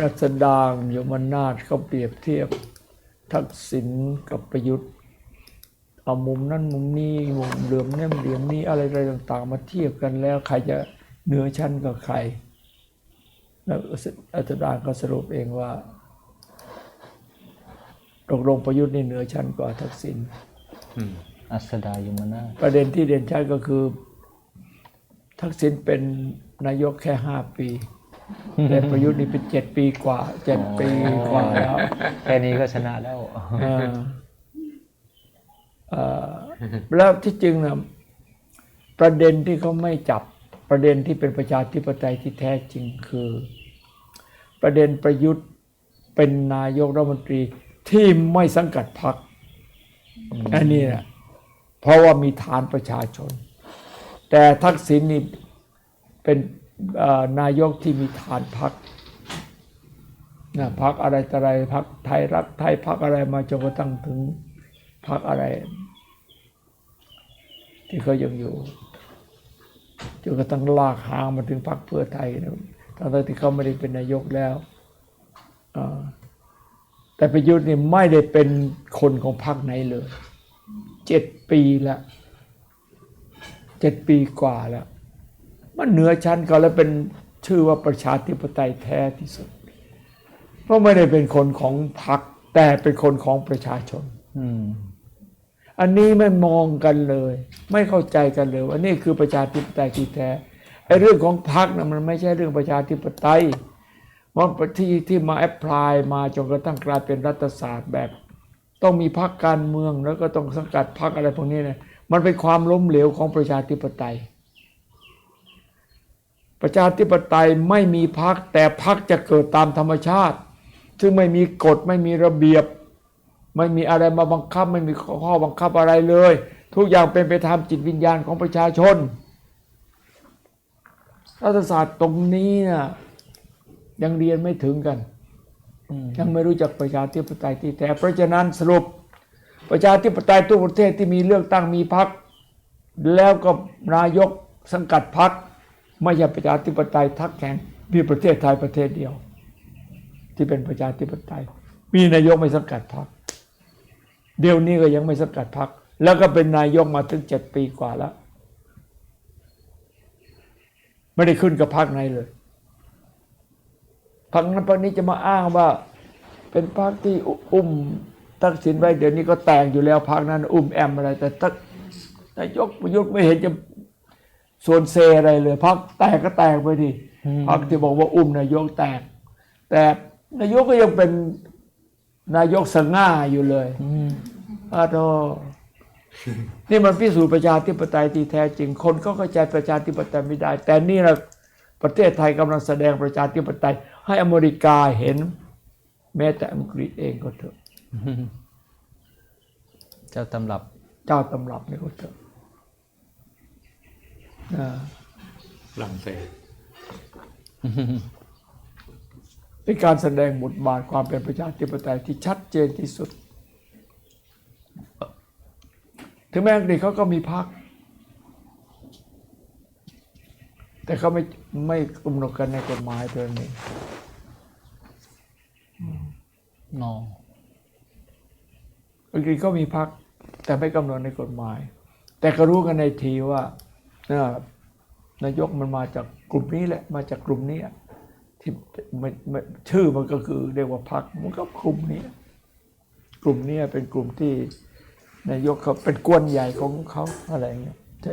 รัศดางยมนาถเขาเปรียบเทียบ ทักษิณกับประยุทธ์เอามุมนั้นมุมนี้มุมเหลื่อมเนี่ยเหลี่ยมนี้อะไรอะไรต่าง ๆ มาเทียบกันแล้วใครจะเหนือชั้นกับใคร แล้วอาจารย์ก็สรุปเองว่าตกลงประยุทธ์นี่เหนือชั้นกว่าทักษิณอัสดายมนาถประเด็นที่เด่นชัดก็คือ ทักษิณเป็นนายกแค่ห้าปี แต่ประยุทธ์นี่เป็นเจ็ดปีกว่าเจ็ดปีกว่าแล้วแค่นี้ก็ชนะแล้วเออเอ่อแล้วที่จริงนะประเด็นที่เขาไม่จับประเด็นที่เป็นประชาธิปไตยที่แท้จริงคือ ประเด็นประยุทธ์เป็นนายกรัฐมนตรีที่ไม่สังกัดพรรคอันนี้นะเพราะว่ามีฐานประชาชน แต่ทักษิณนี่เป็นเอ่อ นายกที่มีฐานพรรคนะพักอะไรต่อะไรพักไทยรักไทยพักอะไรมาจนกระทั่งถึงพักอะไร ที่เขายังอยู่จนกระทั่งลากหางมาถึงพักเพื่อไทยนะทั้งๆที่เขาไม่ได้เป็นนายกแล้วแต่ประยุทธ์นี่ไม่ได้เป็นคนของพรรคไหนเลยเจ็ดปีล้วเจ็ดปีกว่าแล้ว มันเหนือชั้นเขาแล้วเป็นชื่อว่าประชาธิปไตยแท้ที่สุด เพราะไม่ได้เป็นคนของพรรคแต่เป็นคนของประชาชนอืมอันนี้ไม่มองกันเลย ไม่เข้าใจกันเลยว่านี่คือประชาธิปไตยที่แท้ไอ้เรื่องของพรรคนะมันไม่ใช่เรื่องประชาธิปไตยมันที่ที่มาแอพพลายมาจนกระทั่งกลายเป็นรัฐศาสตร์แบบ ต้องมีพรรคการเมืองแล้วก็ต้องสังกัดพรรคอะไรพวกนี้นะมันเป็นความล้มเหลวของประชาธิปไตย ประชาธิปไตยไม่มีพรรคแต่พรรคจะเกิดตามธรรมชาติ ซึ่งไม่มีกฎไม่มีระเบียบ ไม่มีอะไรมาบังคับ ไม่มีข้อบังคับอะไรเลย ทุกอย่างเป็นไปตามจิตวิญญาณของประชาชนรัฐศาสตร์ตรงนี้นะยังเรียนไม่ถึงกันยังไม่รู้จักประชาธิปไตยที่แท้เพราะฉะนั้นสรุป ประชาธิปไตยทุกประเทศที่มีเลือกตั้งมีพรรคแล้วก็นายกสังกัดพรรค ไม่ใช่ประชาธิปไตยทักแข็งมีประเทศไทยประเทศเดียว ที่เป็นประชาธิปไตย มีนายกไม่สังกัดพรรคเดี๋ยวนี้ก็ยังไม่สังกัดพรรคแล้วก็เป็นนายกมาถึงเจ็ดปีกว่าแล้ว ไม่ได้ขึ้นกับพรรคไหนเลยพรรคนั้นพรรคนี้จะมาอ้างว่า เป็นพรรคที่อุ้มทักษิณไว้เดี๋ยวนี้ก็แต่งอยู่แล้วพรรคนั้น อุ้มแอมอะไร แต่ทักนายกประยุทธ์ไม่เห็นจะ ส่วนเซอะไรเลยพรรคแตกก็แตกไปดิพรรคที่บอกว่าอุ้มนายกแตก แต่นายกก็ยังเป็นนายกสง่าอยู่เลยอาโตนี่มันพิสูจน์ประชาธิปไตยที่แท้จริง คนก็เข้าใจประชาธิปไตยไม่ได้ แต่นี่เราประเทศไทยกำลังแสดงประชาธิปไตย ให้อเมริกาเห็น แม้แต่อังกฤษเองก็เถอะ เจ้าตำรับ เจ้าตำรับนี่ก็เถอะ นะฝรั่งเศสเป็นการแสดงบทบาทความเป็นประชาธิปไตยที่ชัดเจนที่สุด ถึงแม้อังกฤษเขาก็มีพรรคแต่เขาไม่ไม่กำหนดกันในกฎหมายตัวนี้นออังกฤษก็มีพรรคแต่ไม่กำหนดในกฎหมาย แต่ก็รู้กันในทีว่าเอ่อ นายกมันมาจากกลุ่มนี้แหละมาจากกลุ่มนี้ที่ชื่อมันก็คือเรียกว่าพรรคมันก็กลุ่มนี้ กลุ่มนี้เป็นกลุ่มที่นายกเขาเป็นกวนใหญ่ของเขาอะไรอย่างเงี้ย